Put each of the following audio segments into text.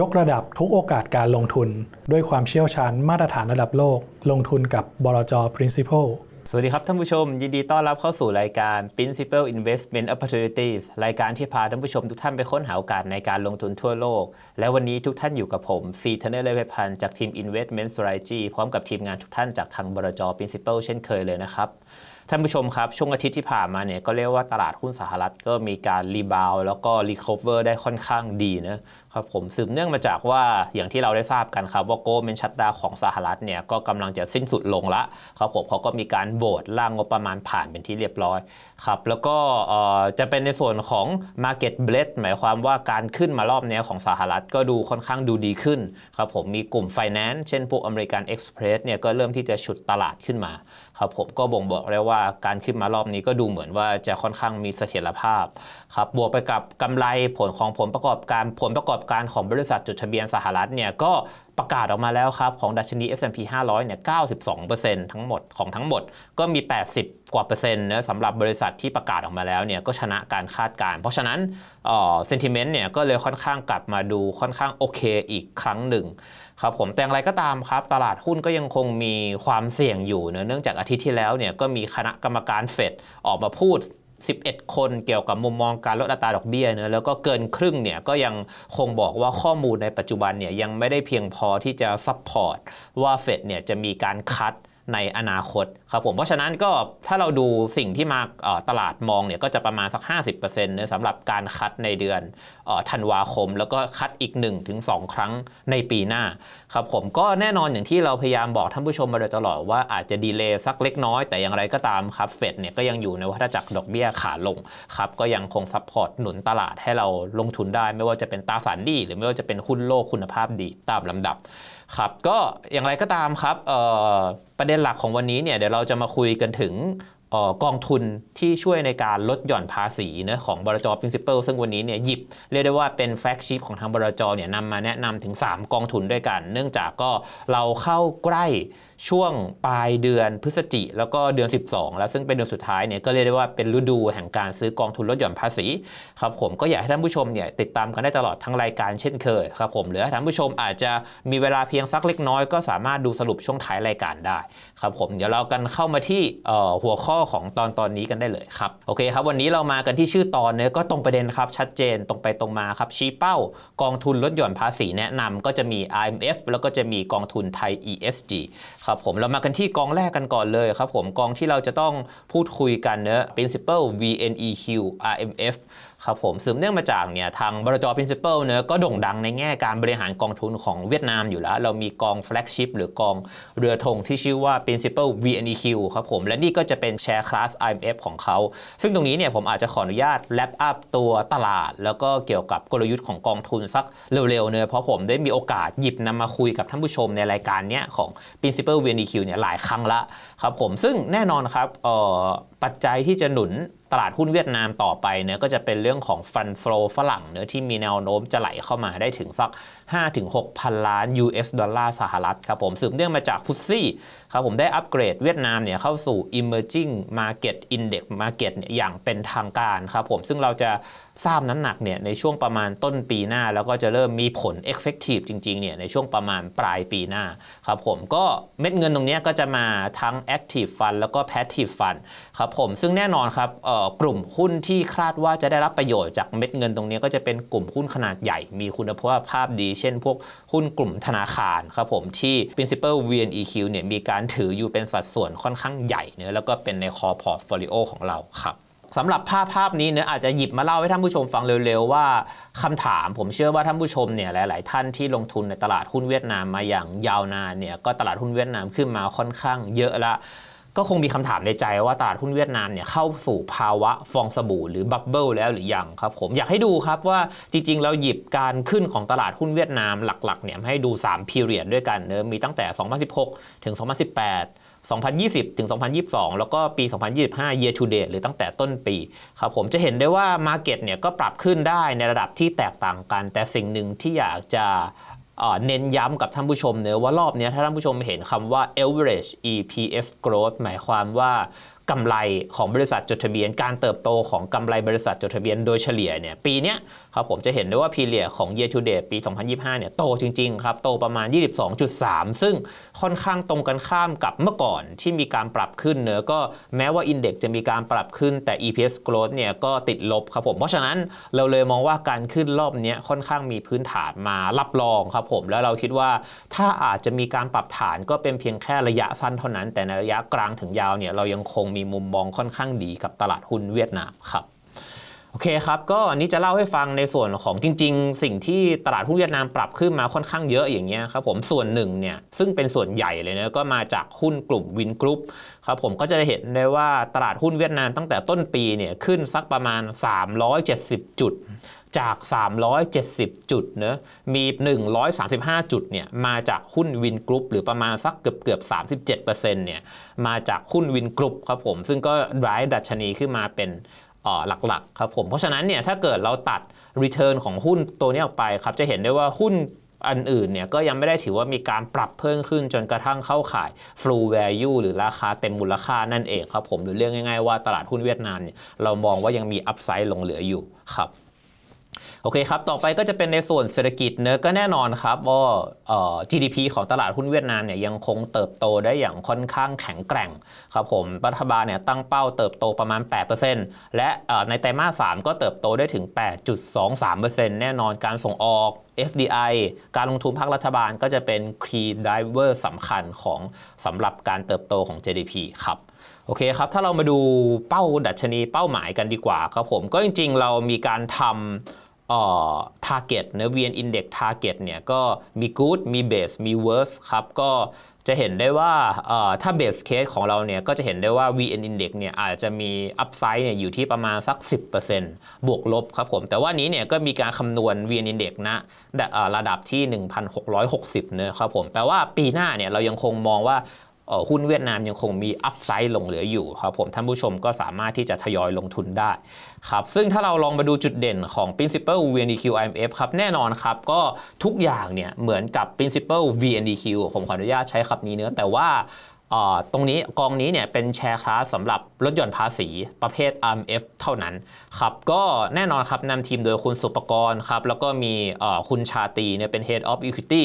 ยกระดับทุกโอกาสการลงทุน ด้วยความเชี่ยวชาญมาตรฐานระดับโลก ลงทุนกับบลจ Principal สวัสดีครับท่านผู้ชม ยินดีต้อนรับเข้าสู่รายการ Principal Investment Opportunities รายการที่พาท่านผู้ชมทุกท่านไปค้นหาโอกาสในการลงทุนทั่วโลก และวันนี้ทุกท่านอยู่กับผมซีเทเนอร์เลเวพันจากทีม Investment Strategy พร้อมกับทีมงานทุกท่านจากทางบรจ Principal เช่นเคยเลยนะครับ ท่านผู้ชมครับ ช่วงอาทิตย์ที่ผ่านมาเนี่ยก็เรียกว่าตลาดหุ้นสหรัฐก็มีการรีบาวแล้วก็รีคอเวอร์ได้ค่อนข้างดีนะครับผมสืบเนื่องมาจากว่าอย่างที่เราได้ทราบกันครับว่าโกลเมนชัดดาวของสหรัฐเนี่ยก็กำลังจะสิ้นสุดลงละครับผมเขาก็มีการโหวตร่างงบประมาณผ่านเป็นที่เรียบร้อยครับแล้วก็จะเป็นในส่วนของ Market b l e d หมายความว่าการขึ้นมารอบนี้ของสหรัฐก็ดูค่อนข้างดูดีขึ้นครับผมมีกลุ่ม Finance เช่นพวกอเมริกัน Express เนี่ยก็เริ่มที่จะฉุดตลาดขึ้นมา ครับผมก็บ่งบอกได้ว่าการขึ้นมารอบนี้ก็ดูเหมือนว่าจะค่อนข้างมีเสถียรภาพครับบวกไปกับกำไรผลของผลประกอบการผลประกอบการของบริษัทจดทะเบียนสหรัฐเนี่ยก็ ประกาศออกมาแล้วครับของดัชนี S&P 500 เนี่ย 92%ทั้งหมดของทั้งหมดก็มี 80 กว่าเปอร์เซ็นต์นะสำหรับบริษัทที่ประกาศออกมาแล้วเนี่ยก็ชนะการคาดการณ์เพราะฉะนั้นเซนติเมนต์เนี่ยก็เลยค่อนข้างกลับมาดูค่อนข้างโอเคอีกครั้งหนึ่งครับผมแต่อย่างไรก็ตามครับตลาดหุ้นก็ยังคงมีความเสี่ยงอยู่เนะเนื่องจากอาทิตย์ที่แล้วเนี่ยก็มีคณะกรรมการเฟดออกมาพูด 11 คนเกี่ยวกับมุมมองการลดอัตราดอกเบี้ยเนะแล้วก็เกินครึ่งเนี่ยก็ยังคงบอกว่าข้อมูลในปัจจุบันเนี่ยยังไม่ได้เพียงพอที่จะซัพพอร์ตว่าเฟดเนี่ยจะมีการคัด ในอนาคตครับผมเพราะฉะนั้นก็ถ้าเราดูสิ่งที่มาตลาดมองเนี่ยก็จะประมาณสัก 50%นะสำหรับการคัดในเดือนธันวาคม แล้วก็คัดอีก 1-2 ครั้งในปีหน้าครับผมก็แน่นอนอย่างที่เราพยายามบอกท่านผู้ชมมาโดยตลอดว่าอาจจะดีเลย์สักเล็กน้อยแต่อย่างไรก็ตามครับเฟดเนี่ยก็ยังอยู่ในวัฏจักรดอกเบี้ยขาลงครับก็ยังคงซัพพอร์ตหนุนตลาดให้เราลงทุนได้ ไม่ว่าจะเป็นตราสารหนี้หรือไม่ว่าจะเป็นหุ้นโลกคุณภาพดีตามลำดับ ครับก็อย่างไรก็ตามครับประเด็นหลักของวันนี้เนี่ยเดี๋ยวเราจะมาคุยกันถึงกองทุนที่ช่วยในการลดหย่อนภาษีนะของบรจ Principle ซึ่งวันนี้เนี่ยหยิบเรียกได้ว่าเป็นแฟกชิพของทางบรจเนี่ยนำมาแนะนำถึง 3 กองทุนด้วยกัน เนื่องจากก็เราเข้าใกล้ ช่วงปลายเดือนพฤศจิแล้วก็เดือน 12 แล้วซึ่งเป็นเดือนสุดท้ายเนี่ยก็เรียกได้ว่าเป็นฤดูแห่งการซื้อกองทุนลดหย่อนภาษีครับผมก็อยากให้ท่านผู้ชมเนี่ยติดตามกันได้ตลอดทั้งรายการเช่นเคยครับผมหรือท่านผู้ชมอาจจะมีเวลาเพียงสักเล็กน้อย ก็สามารถดูสรุปช่วงท้ายรายการได้ครับผมเดี๋ยวเรากันเข้ามาที่หัวข้อของตอนตอนนี้กันได้เลยครับโอเคครับวันนี้เรามากันที่ชื่อตอนเนื้อก็ตรงประเด็นครับชัดเจนตรงไปตรงมาครับชี้เป้ากองทุนลดหย่อนภาษีแนะนำก็จะมี IMF แล้วก็จะมีกองทุนไทย ESG ครับครับผมเรามากันที่กองแรกกันก่อนเลยครับผมกองที่เราจะต้องพูดคุยกันเนอะ principal VNEQ RMF ครับผมสืบเนื่องมาจากเนี่ยทางบรจ principal เนอะก็โด่งดังในแง่การบริหารกองทุนของเวียดนามอยู่แล้ว เรามีกอง flagship หรือกองเรือธงที่ชื่อว่า principal VNEQ ครับผม และนี่ก็จะเป็นแชร์คลาส IMF ของเขา ซึ่งตรงนี้เนี่ยผมอาจจะขออนุญาตแลปอัพตัวตลาด แล้วก็เกี่ยวกับกลยุทธ์ของกองทุนสักเร็วๆเนอะเพราะผมได้มีโอกาสหยิบนำมาคุยกับท่านผู้ชมในรายการเนี้ยของ principal VNEQ เนี่ยหลายครั้งละครับผมซึ่งแน่นอนครับ ปัจจัยที่จะหนุนตลาดหุ้นเวียดนามต่อไปเนี่ยก็จะเป็นเรื่องของฟันฟลอฝรั่งเนื้อที่มีแนวโน้มจะไหลเข้ามาได้ถึงสัก 5-6 พันล้าน US ดอลลาร์สหรัฐครับผมสืบเนื่องมาจากฟุตซี่ครับผมได้อัปเกรดเวียดนามเนี่ยเข้าสู่ emerging market index market เนี่ยอย่างเป็นทางการครับผมซึ่งเราจะทราบน้ำหนักเนี่ยในช่วงประมาณต้นปีหน้า แล้วก็จะเริ่มมีผล effective จริงๆเนี่ยในช่วงประมาณปลายปีหน้าครับผมก็เม็ดเงินตรงนี้ก็จะมาทั้ง active fund แล้วก็ passive fund ครับผมซึ่งแน่นอนครับกลุ่มหุ้นที่คาดว่าจะได้รับประโยชน์จากเม็ดเงินตรงนี้ก็จะเป็นกลุ่มหุ้นขนาดใหญ่มีคุณภาพดีเช่น พวกหุ้นกลุ่มธนาคารครับผมที่ principal VNEQ เนี่ยมีการถืออยู่เป็นสัดส่วนค่อนข้างใหญ่เนะแล้วก็เป็นในคอพอร์ตโฟลิโอของเราครับสำหรับภาพภาพนี้เนี่ยอาจจะหยิบมาเล่าให้ท่านผู้ชมฟังเร็วๆว่าคำถามผมเชื่อว่าท่านผู้ชมเนี่ยหลายๆ ท่านที่ลงทุนในตลาดหุ้นเวียดนามมาอย่างยาวนานเนี่ยก็ตลาดหุ้นเวียดนามขึ้นมาค่อนข้างเยอะละ ก็คงมีคำถามในใจว่าตลาดหุ้นเวียดนามเนี่ยเข้าสู่ภาวะฟองสบู่หรือบับเบิลแล้วหรือยังครับผมอยากให้ดูครับว่าจริงๆเราหยิบการขึ้นของตลาดหุ้นเวียดนามหลักๆเนี่ยให้ดู3 period ด้วยกันเนอะมีตั้งแต่ 2016 ถึง 2018 2020 ถึง 2022 แล้วก็ปี 2025 year to date หรือตั้งแต่ต้นปีครับผมจะเห็นได้ว่า Market เนี่ยก็ปรับขึ้นได้ในระดับที่แตกต่างกัน แต่สิ่งหนึ่งที่อยากจะ เน้นย้ำกับท่านผู้ชมเนะว่ารอบนี้ถ้าท่านผู้ชมเห็นคำว่า average EPS growth หมายความว่ากำไรของบริษัทจดทะเบียน การเติบโตของกำไรบริษัทจดทะเบียนโดยเฉลี่ยเนี่ยปีนี้ครับผมจะเห็นได้ว่าพีเรียของ year to date ปี 2025 เนี่ยโตจริงๆครับโตประมาณ 22.3 ซึ่งค่อนข้างตรงกันข้ามกับเมื่อก่อนที่มีการปรับขึ้นเนอะก็แม้ว่าอินเด็กจะมีการปรับขึ้นแต่ EPS growth เนี่ยก็ติดลบครับผม เพราะฉะนั้นเราเลยมองว่าการขึ้นรอบนี้ค่อนข้างมีพื้นฐานมารับรองครับผมแล้วเราคิดว่าถ้าอาจจะมีการปรับฐานก็เป็นเพียงแค่ระยะสั้นเท่านั้น แต่ในระยะกลางถึงยาวเนี่ยเรายังคงมีมุมมองค่อนข้างดีกับตลาดหุ้นเวียดนามครับ โอเคครับ ก็อันนี้จะเล่าให้ฟังในส่วนของจริง ๆ สิ่งที่ตลาดหุ้นเวียดนามปรับขึ้นมาค่อนข้างเยอะอย่างเงี้ยครับผมส่วนหนึ่งเนี่ยซึ่งเป็นส่วนใหญ่เลยนะก็มาจากหุ้นกลุ่มวินกรุ๊ปครับผมก็จะเห็นได้ว่าตลาดหุ้นเวียดนามตั้งแต่ต้นปีเนี่ยขึ้นสักประมาณ 370 จุดจาก 370 จุดเนะมี 135 จุดเนี่ยมาจากหุ้นวินกรุ๊ปหรือประมาณสักเกือบเกือบ37%เนี่ยมาจากหุ้นวินกรุ๊ปครับผมซึ่งก็ร้ายดัชนีขึ้นมาเป็น หลักๆครับผมเพราะฉะนั้นเนี่ยถ้าเกิดเราตัด Return ของหุ้นตัวนี้ออกไปครับจะเห็นได้ว่าหุ้นอันอื่นเนี่ยก็ยังไม่ได้ถือว่ามีการปรับเพิ่มขึ้นจนกระทั่งเข้าข่าย Full Value หรือราคาเต็มมูลค่านั่นเองครับผมหรือเรียกง่ายๆว่าตลาดหุ้นเวียดนามเนี่ยเรามองว่ายังมีอัพไซด์ลงเหลืออยู่ครับ โอเคครับ ต่อไปก็จะเป็นในส่วนเศรษฐกิจเนอะก็แน่นอนครับว่า GDP ของตลาดหุ้นเวียดนามเนี่ยยังคงเติบโตได้อย่างค่อนข้างแข็งแกร่งครับผม รัฐบาลเนี่ยตั้งเป้าเติบโตประมาณ 8%และในไตรมาส 3 ก็เติบโตได้ถึง 8.23%แน่นอนการส่งออก FDI การลงทุนภาครัฐบาลก็จะเป็น key driver สำคัญของสำหรับการเติบโตของ GDP ครับโอเคครับ ถ้าเรามาดูเป้าดัชนีเป้าหมายกันดีกว่าครับผม ก็จริงๆ เรามีการทำ ออ target เนื้อ VN Index target เนี่ยก็มี good มี base มี worst ครับ ก็จะเห็นได้ว่าถ้า base case ของเราเนี่ยก็จะเห็นได้ว่า VN Index เนี่ยอาจจะมี upside เนี่ยอยู่ที่ประมาณสัก 10%บวกลบครับผม แต่ว่านี้เนี่ยก็มีการคำนวณ VN Index นะระดับที่ 1,660เนอะครับผม แปลว่าปีหน้าเนี่ยเรายังคงมองว่า หุ้นเวียดนามยังคงมีอัพไซด์ลงเหลืออยู่ครับผมท่านผู้ชมก็สามารถที่จะทยอยลงทุนได้ครับซึ่งถ้าเราลองมาดูจุดเด่นของ principal VNDQ IMF ครับแน่นอนครับก็ทุกอย่างเนี่ยเหมือนกับ principal VNDQ ผมขออนุญาตใช้คำนี้เนื้อแต่ว่า ตรงนี้กองนี้เนี่ยเป็นแชร์คลาสสำหรับลดหย่อนภาษีประเภท RMF เท่านั้นครับก็แน่นอนครับนำทีมโดยคุณสุปกรณ์ครับแล้วก็มีคุณชาตีเนี่ยเป็น Head of Equity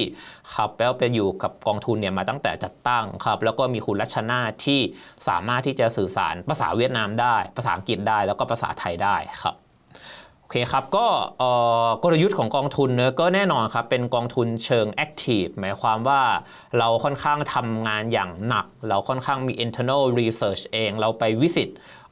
ครับแล้วไปอยู่กับกองทุนเนี่ยมาตั้งแต่จัดตั้งครับแล้วก็มีคุณรัชนาที่สามารถที่จะสื่อสารภาษาเวียดนามได้ ภาษาอังกฤษได้แล้วก็ภาษาไทยได้ครับ โอเคครับก็กลยุทธ์ของกองทุนเนอะก็แน่นอนครับเป็นกองทุนเชิง Active หมายความว่าเราค่อนข้างทำงานอย่างหนัก เราค่อนข้างมี internal research เอง เราไปวิสิต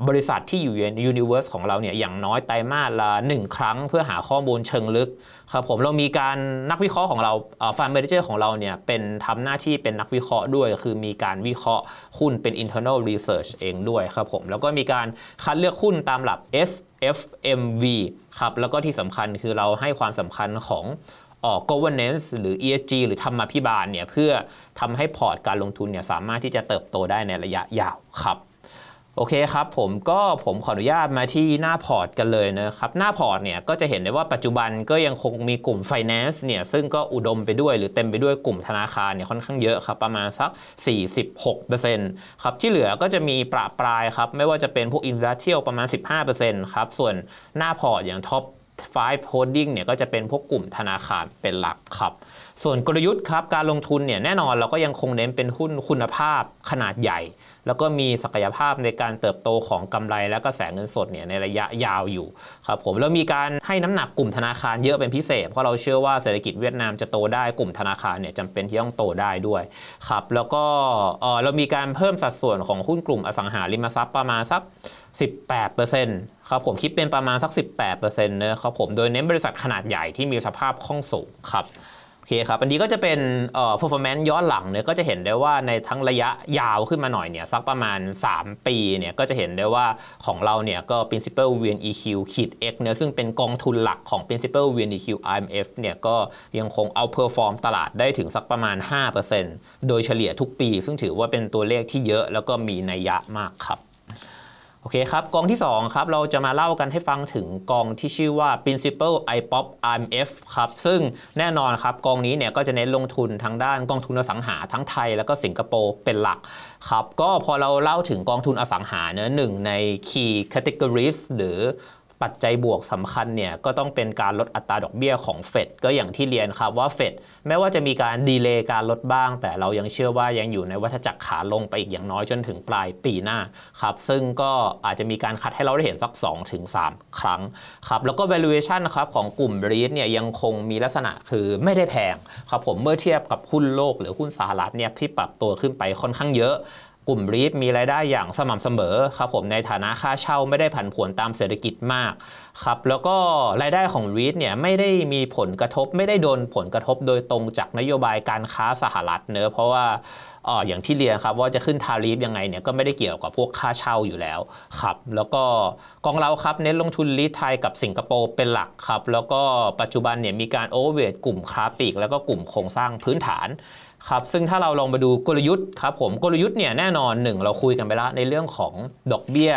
บริษัทที่อยู่ใน universe ของเราเนี่ยอย่างน้อยไตรมาสละ1 ครั้งเพื่อหาข้อมูลเชิงลึกครับผมเรามีการนักวิเคราะห์ของเราฟันเมเจอร์ของเราเนี่ยเป็นทำหน้าที่เป็นนักวิเคราะห์ด้วย คือมีการวิเคราะห์หุ้นเป็น internal research เองด้วยครับผมแล้วก็มีการคัดเลือกหุ้นตามหลัก S FMV ครับแล้วก็ที่สำคัญคือเราให้ความสำคัญของออก governance หรือ ESG หรือธรรมาภิบาลเนี่ยเพื่อทำให้พอร์ตการลงทุนเนี่ยสามารถที่จะเติบโตได้ในระยะยาวครับ โอเคครับผมก็ผมขออนุญาตมาที่หน้าพอร์ตกันเลยนะครับ หน้าพอร์ตเนี่ยก็จะเห็นได้ว่าปัจจุบันก็ยังคงมีกลุ่ม Finance เนี่ยซึ่งก็อุดมไปด้วยหรือเต็มไปด้วยกลุ่มธนาคารเนี่ยค่อนข้างเยอะครับ ประมาณสัก 46%ครับที่เหลือก็จะมีประปรายครับ ไม่ว่าจะเป็นพวก Industrial ประมาณ 15%ครับ ส่วนหน้าพอร์ตอย่างท็อป5 holding เนี่ยก็จะเป็นพวกกลุ่มธนาคารเป็นหลักครับ ส่วนกลยุทธ์ครับการลงทุนเนี่ยแน่นอนเราก็ยังคงเน้นเป็นหุ้นคุณภาพขนาดใหญ่ แล้วก็มีศักยภาพในการเติบโตของกำไรและก็แสงเงินสดเนี่ยในระยะยาวอยู่ครับผมแล้วมีการให้น้ำหนักกลุ่มธนาคารเยอะเป็นพิเศษ เพราะเราเชื่อว่าเศรษฐกิจเวียดนามจะโตได้กลุ่มธนาคารเนี่ยจำเป็นที่ต้องโตได้ด้วยครับแล้วก็เออเรามีการเพิ่มสัดส่วนของหุ้นกลุ่มอสังหาริมทรัพย์ประมาณสัก18%ครับผมคิดเป็นประมาณสัก 18%นะครับผมโดยเน้นบริษัทขนาดใหญ่ที่มีสภาพคล่องสูงครับ อเคครับ อันนี้ก็จะเป็นเอ่อ performance ย้อนหลังเนี่ยก็จะเห็นได้ว่าในทั้งระยะยาวขึ้นมาหน่อยเนี่ยสักประมาณ 3 ปีเนี่ยก็จะเห็นได้ว่าของเราเนี่ยก็ principal VNEQ ขีด X เนี่ยซึ่งเป็นกองทุนหลักของ principal VNEQ IMF เนี่ยก็ยังคงเอา perform ตลาดได้ถึงสักประมาณ 5%โดยเฉลี่ยทุกปี ซึ่งถือว่าเป็นตัวเลขที่เยอะแล้วก็มีนัยยะมากครับ โอเคครับ กองที่ 2 ครับ เราจะมาเล่ากันให้ฟังถึงกองที่ชื่อว่า Principal IPOP IMF ครับ ซึ่งแน่นอนครับ กองนี้เนี่ยก็จะเน้นลงทุนทางด้านกองทุนอสังหาทั้งไทย แล้วก็สิงคโปร์เป็นหลักครับ ก็พอเราเล่าถึงกองทุนอสังหาเนื้อหนึ่งใน Key Categories หรือ ปัจจัยบวกสำคัญเนี่ยก็ต้องเป็นการลดอัตราดอกเบี้ยของเฟดก็อย่างที่เรียนครับว่าเฟดแม้ว่าจะมีการดีเลย์การลดบ้าง แต่เรายังเชื่อว่ายังอยู่ในวัฏจักรขาลงไปอีกอย่างน้อยจนถึงปลายปีหน้าครับซึ่งก็อาจจะมีการคัดให้เราได้เห็นสัก 2-3 ครั้งครับแล้วก็ valuation ครับของกลุ่ม REIT เนี่ยยังคงมีลักษณะคือไม่ได้แพงครับผมเมื่อเทียบกับหุ้นโลกหรือหุ้นสหรัฐเนี่ยที่ปรับตัวขึ้นไปค่อนข้างเยอะ กลุ่มรีฟมีรายได้อย่างสม่ำเสมอครับผมในฐานะค่าเช่าไม่ได้ผันผวนตามเศรษฐกิจมากครับแล้วก็รายได้ของรีฟเนี่ยไม่ได้มีผลกระทบ ไม่ได้โดนผลกระทบโดยตรงจากนโยบายการค้าสหรัฐเนอะเพราะว่า อออย่างที่เรียนครับว่าจะขึ้นทารีฟยังไงเนี่ยก็ไม่ได้เกี่ยวกับพวกค่าเช่าอยู่แล้วครับแล้วก็กองเราครับเน้นลงทุนลีทไทยกับสิงคโปร์เป็นหลักครับแล้วก็ปัจจุบันเนี่ยมีการโอเวอร์เวทกลุ่มค้าปลีกแล้วก็กลุ่มโครงสร้างพื้นฐานครับซึ่งถ้าเราลองมาดูกลยุทธ์ครับผมกลยุทธ์เนี่ยแน่นอนหนึ่งเราคุยกันไปแล้วในเรื่องของดอกเบี้ย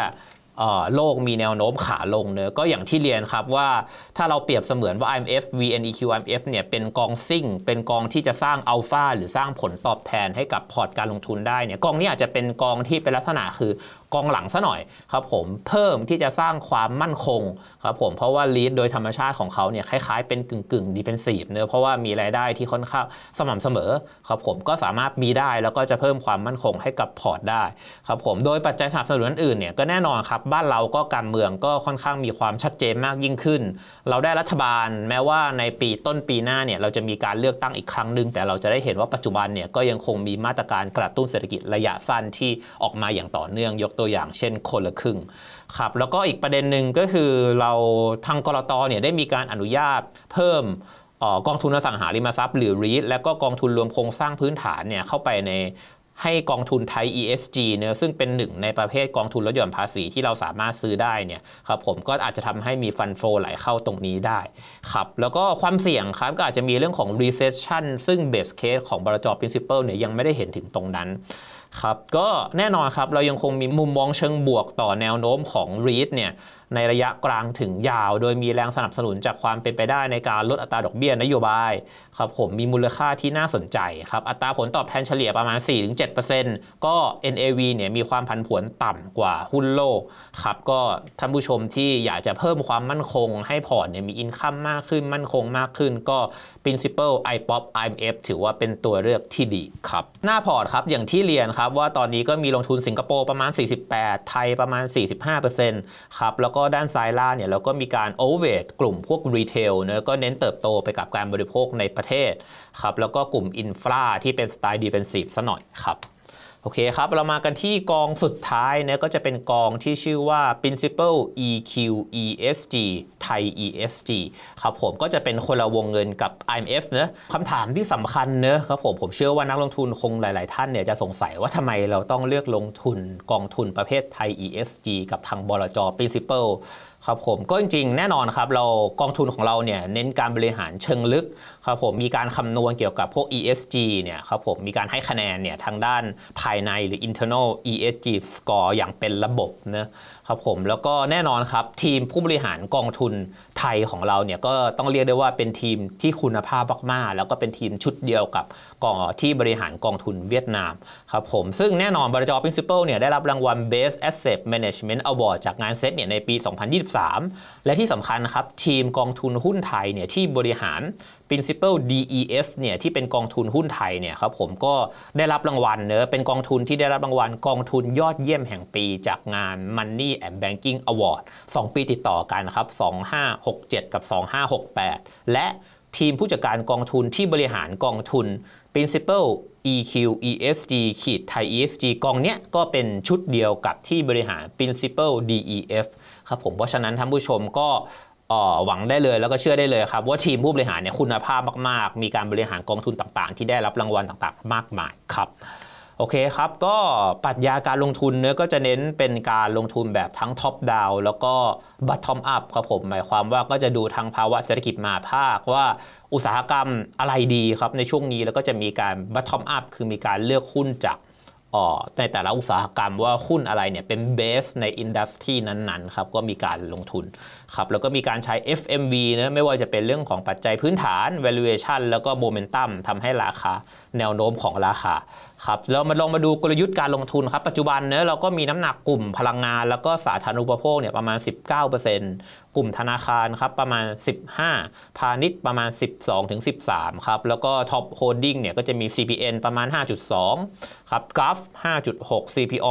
โลกมีแนวโน้มขาลงเนอะก็อย่างที่เรียนครับว่าถ้าเราเปรียบเสมือนว่า IMF VNEQ IMF เนี่ยเป็นกองซิ่ง เป็นกองที่จะสร้างอัลฟาหรือสร้างผลตอบแทนให้กับพอร์ตการลงทุนได้เนี่ยกองนี้อาจจะเป็นกองที่เป็นลักษณะคือกองหลังซะหน่อยครับผมเพิ่มที่จะสร้างความมั่นคงครับผมเพราะว่า lead โดยธรรมชาติของเขาเนี่ยคล้ายๆเป็นกึ่งกึ่งดิเฟนซีฟเนอะเพราะว่ามีรายได้ที่ค่อนข้างสม่ำเสมอครับผมก็สามารถมีได้แล้วก็จะเพิ่มความมั่นคงให้กับพอร์ตได้ครับผมโดยปัจจัยสนับสนุนอื่นๆเนี่ยก็แน่นอนครับบ้านเราก็การเมืองก็ค่อนข้างมีความชัดเจนมากยิ่งขึ้น เราได้รัฐบาลแม้ว่าในปีต้นปีหน้าเนี่ยเราจะมีการเลือกตั้งอีกครั้งหนึ่งแต่เราจะได้เห็นว่าปัจจุบันเนี่ยก็ยังคงมีมาตรการกระตุ้นเศรษฐกิจระยะสั้นที่ออกมาอย่างต่อเนื่องยกตัวอย่างเช่นคนละครึ่งครับแล้วก็อีกประเด็นหนึ่งก็คือเราทางกรตเนี่ยได้มีการอนุญาตเพิ่มออกองทุนอสังหาริมทรัพย์หรือ REIT และก็กองทุนรวมโครงสร้างพื้นฐานเนี่ยเข้าไปในให้กองทุนไทย ESG เนะซึ่งเป็นหนึ่งในประเภทกองทุนลดหย่อนภาษีที่เราสามารถซื้อได้เนี่ยครับผมก็อาจจะทำให้มีฟันโฟไหลเข้าตรงนี้ได้ครับแล้วก็ความเสี่ยงครับก็อาจจะมีเรื่องของ recession ซึ่ง base case ของบรจ principal เนี่ยยังไม่ได้เห็นถึงตรงนั้น ครับก็แน่นอนครับเรายังคงมีมุมมองเชิงบวกต่อแนวโน้มของ REIT เนี่ยในระยะกลางถึงยาว โดยมีแรงสนับสนุนจากความเป็นไปได้ในการลดอัตราดอกเบี้ยนโยบายครับผมมีมูลค่าที่น่าสนใจครับอัตราผลตอบแทนเฉลี่ยประมาณ 4-7%ก็ NAV เนี่ยมีความผันผวนต่ำกว่าหุ้นโลกครับก็ท่านผู้ชมที่อยากจะเพิ่มความมั่นคง ให้พอร์ตเนี่ยมีอินคัมมากขึ้นมั่นคงมากขึ้น ก็ Principal IPOP IMF ถือว่าเป็นตัวเลือกที่ดีครับหน้าพอร์ตครับอย่างที่เรียนครับว่าตอนนี้ก็มีลงทุนสิงคโปร์ประมาณ 48 ไทยประมาณ 45%ครับแล้วก็ด้านซ้ายล่างเนี่ยเราก็มีการโอเวอร์กลุ่มพวกรีเทลเนะก็เน้นเติบโตไปกับการบริโภคในประเทศครับแล้วก็กลุ่มอินฟราที่เป็นสไตล์ดิเฟนซีฟซะหน่อยครับ โอเคครับ เรามากันที่กองสุดท้ายเนี่ยก็จะเป็นกองที่ชื่อว่า Principal EQ ESG ไทย ESG ครับผมก็จะเป็นคนละวงเงินกับ IMF เนะคำถามที่สำคัญเนอะครับผมผมเชื่อว่านักลงทุนคงหลาย ๆ ท่านเนี่ยจะสงสัยว่าทำไมเราต้องเลือกลงทุนกองทุนประเภทไทย ESG กับทางบลจ Principal ครับผมก็จริงๆ แน่นอนครับเรากองทุนของเราเนี่ยเน้นการบริหารเชิงลึกครับผมมีการคำนวณเกี่ยวกับพวก ESG เนี่ยครับผมมีการให้คะแนนเนี่ยทางด้านภายในหรือ internal ESG score อย่างเป็นระบบนะครับผมแล้วก็แน่นอนครับทีมผู้บริหารกองทุนไทยของเราเนี่ยก็ต้องเรียกได้ว่าเป็นทีมที่คุณภาพมากๆแล้วก็เป็นทีมชุดเดียวกับกองที่บริหารกองทุนเวียดนามครับผมซึ่งแน่นอนบริจ Principal เนี่ยได้รับรางวัล Best Asset Management Award จากงานเซตเนี่ยในปี 2023และที่สำคัญนะครับ ทีมกองทุนหุ้นไทยเนี่ยที่บริหาร Principal DEF เนี่ยที่เป็นกองทุนหุ้นไทยเนี่ยครับผมก็ได้รับรางวัลเนอะเป็นกองทุนที่ได้รับรางวัลกองทุนยอดเยี่ยมแห่งปีจากงาน Money and Banking Award 2 ปีติดต่อกันครับ 2567 กับ 2568 และทีมผู้จัดการกองทุนที่บริหารกองทุน Principal EQ ESG ขีดไทย ESG กองเนี้ยก็เป็นชุดเดียวกับที่บริหาร Principal DEF ครับผมเพราะฉะนั้นท่านผู้ชมก็หวังได้เลยแล้วก็เชื่อได้เลยครับ ว่าทีมผู้บริหารเนี่ยคุณภาพมาก ๆ มีการบริหารกองทุนต่างๆ ที่ได้รับรางวัลต่างๆ มากมายครับโอเคครับ ก็ปรัชญาการลงทุนเนื้อก็จะเน้นเป็นการลงทุนแบบทั้งท็อปดาวแล้วก็บัตทอมอัพครับผม หมายความว่าก็จะดูทั้งภาวะเศรษฐกิจมาภาคว่าอุตสาหกรรมอะไรดีครับในช่วงนี้แล้วก็จะมีการบัตทอมอัพคือมีการเลือกหุ้นจาก ในแต่ละอุตสาหกรรมว่าหุ้นอะไรเนี่ยเป็นเบสในอินดัสทรีนั้นๆครับก็มีการลงทุนครับแล้วก็มีการใช้ FMV นะไม่ว่าจะเป็นเรื่องของปัจจัยพื้นฐาน valuation แล้วก็ momentum ทำให้ราคาแนวโน้มของราคาครับเรามาลองมาดูกลยุทธ์การลงทุนครับ ปัจจุบันเนะเราก็มีน้ำหนักกลุ่มพลังงาน แล้วก็สาธารณูปโภคเนี่ยประมาณ 19%กลุ่มธนาคารครับประมาณ 15 พาณิชย์ประมาณ 12-13 ครับ แล้วก็ท็อปโฮลดิ้งเนี่ยก็จะมี CPN ประมาณ 5.2 ครับกราฟ5.6 CPO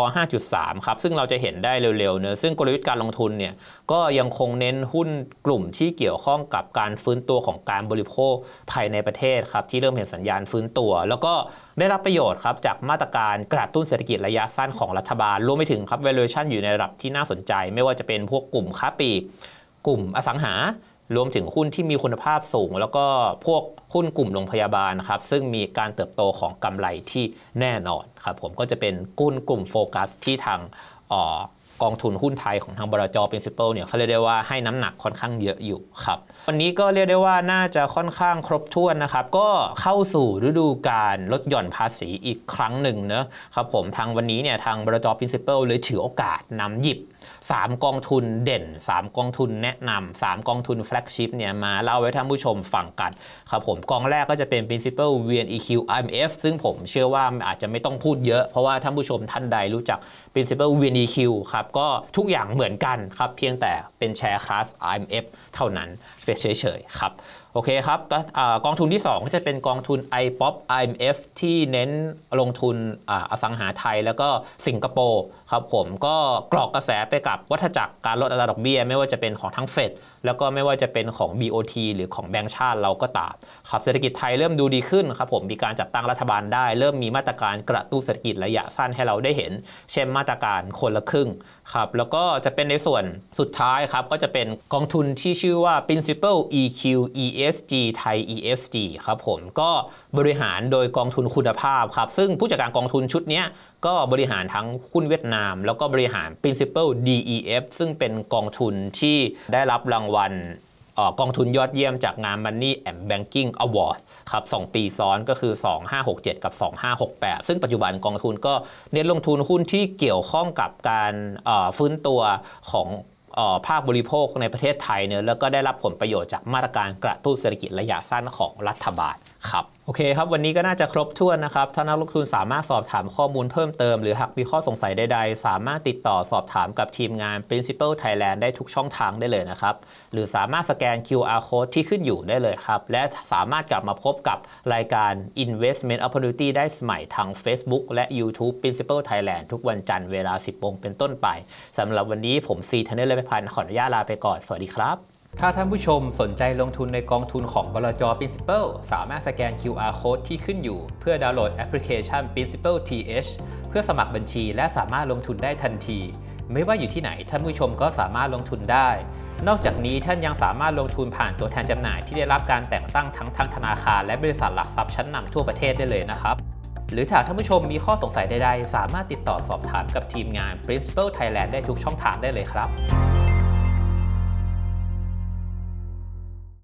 5.3 ครับ ซึ่งเราจะเห็นได้เร็วๆเนอะซึ่งกลยุทธ์การลงทุนเนี่ยก็ยังคงเน้นหุ้นกลุ่มที่เกี่ยวข้องกับการฟื้นตัวของการบริโภคภายในประเทศครับที่เริ่มเห็นสัญญาณฟื้นตัว แล้วก็ได้รับประโยชน์ครับจากมาตรการกระตุ้นเศรษฐกิจระยะสั้นของรัฐบาลรวมไปถึงครับ valuation อยู่ในระดับที่น่าสนใจ ไม่ว่าจะเป็นพวกกลุ่มค้าปลีกกลุ่มอสังหารวมถึงหุ้นที่มีคุณภาพสูง แล้วก็พวกหุ้นกลุ่มโรงพยาบาลครับซึ่งมีการเติบโตของกำไรที่แน่นอนครับผมก็จะเป็นกุ้นกลุ่มโฟกัสที่ทางออ กองทุนหุ้นไทยของทางบรจ principal เนี่ยเขาเรียกได้ว่าให้น้ำหนักค่อนข้างเยอะอยู่ครับ วันนี้ก็เรียกได้ว่าน่าจะค่อนข้างครบถ้วนนะครับ ก็เข้าสู่ฤดูการลดหย่อนภาษีอีกครั้งหนึ่งนะครับผมทางวันนี้เนี่ยทางบรจ principal เลยถือโอกาสนำหยิบ 3 กองทุนเด่น 3 กองทุนแนะนำ3กองทุนแฟลกชิพเนี่ยมาเล่าไว้ท่านผู้ชมฟังกันครับผมกองแรกก็จะเป็น principal VNEQ IMF ซึ่งผมเชื่อว่าอาจจะไม่ต้องพูดเยอะ เพราะว่าท่านผู้ชมท่านใดรู้จัก principal VNEQ ครับก็ทุกอย่างเหมือนกันครับเพียงแต่เป็นแชร์คลาส IMF เท่านั้นเฉยๆครับ โอเคครับก็อ่ากองทุนที่ 2 ก็จะเป็นกองทุน iPop IMF ที่เน้นลงทุนออสังหาไทยแล้วก็สิงคโปร์ครับผมก็กรอกกระแสไปกับวัฏจักรการลดอัตราดอกเบี้ย ไม่ว่าจะเป็นของทั้งเฟด แล้วก็ไม่ว่าจะเป็นของ BOT หรือของแบงก์ชาติเราก็ตามครับเศรษฐกิจไทยเริ่มดูดีขึ้นครับผมมีการจัดตั้งรัฐบาลได้ เริ่มมีมาตรการกระตุ้นเศรษฐกิจระยะสั้นให้เราได้เห็น เช่นมาตรการคนละครึ่งครับแล้วก็จะเป็นในส่วนสุดท้ายครับก็จะเป็นกองทุนที่ชื่อว่า principal EQ ESG ไทย ESG ครับผมก็บริหารโดยกองทุนคุณภาพครับซึ่งผู้จัดการกองทุนชุดนี้ ก็บริหารทั้งหุ้นเวียดนาม แล้วก็บริหาร principal DEF ซึ่งเป็นกองทุนที่ได้รับรางวัลออกองทุนยอดเยี่ยมจากงาน Money and Banking Award ครับ 2 ปีซ้อนก็คือ 2567 กับ 2568 ซึ่งปัจจุบันกองทุนก็เน้นลงทุนหุ้นที่เกี่ยวข้องกับการออฟื้นตัวของออภาคบริโภคในประเทศไทยเนี่ยแล้วก็ได้รับผลประโยชน์จากมาตรการกระตุ้นเศรษฐกิจระยะสั้นของรัฐบาลครับ โอเคครับ วันนี้ก็น่าจะครบถ้วนนะครับ ถ้านักลงทุนสามารถสอบถามข้อมูลเพิ่มเติม หรือหากมีข้อสงสัยใดๆ สามารถติดต่อสอบถามกับทีมงาน Principal Thailand ได้ทุกช่องทางได้เลยนะครับ หรือสามารถสแกน QR code ที่ขึ้นอยู่ได้เลยครับ และสามารถกลับมาพบกับรายการ Investment Opportunity ได้ใหม่ทาง Facebook และ YouTube Principal Thailand ทุกวันจันทร์เวลา 10โมงเป็นต้นไปสำหรับวันนี้ผมซีทนเนอร์เลพันธ์ขออนุญาตลาไปก่อน สวัสดีครับ ถ้าท่านผู้ชมสนใจลงทุนในกองทุนของบลจ Principal สามารถสแกน QR Code ที่ขึ้นอยู่ เพื่อดาวน์โหลดแอปพลิเคชัน Principal TH เพื่อสมัครบัญชีและสามารถลงทุนได้ทันที ไม่ว่าอยู่ที่ไหนท่านผู้ชมก็สามารถลงทุนได้ นอกจากนี้ท่านยังสามารถลงทุนผ่านตัวแทนจำหน่ายที่ได้รับการแต่งตั้งทั้งทางธนาคารและบริษัทหลักทรัพย์ชั้นนำทั่วประเทศได้เลยนะครับหรือถ้าท่านผู้ชมมีข้อสงสัยใดๆ สามารถติดต่อสอบถามกับทีมงาน Principal Thailand ได้ทุกช่องทางได้เลยครับ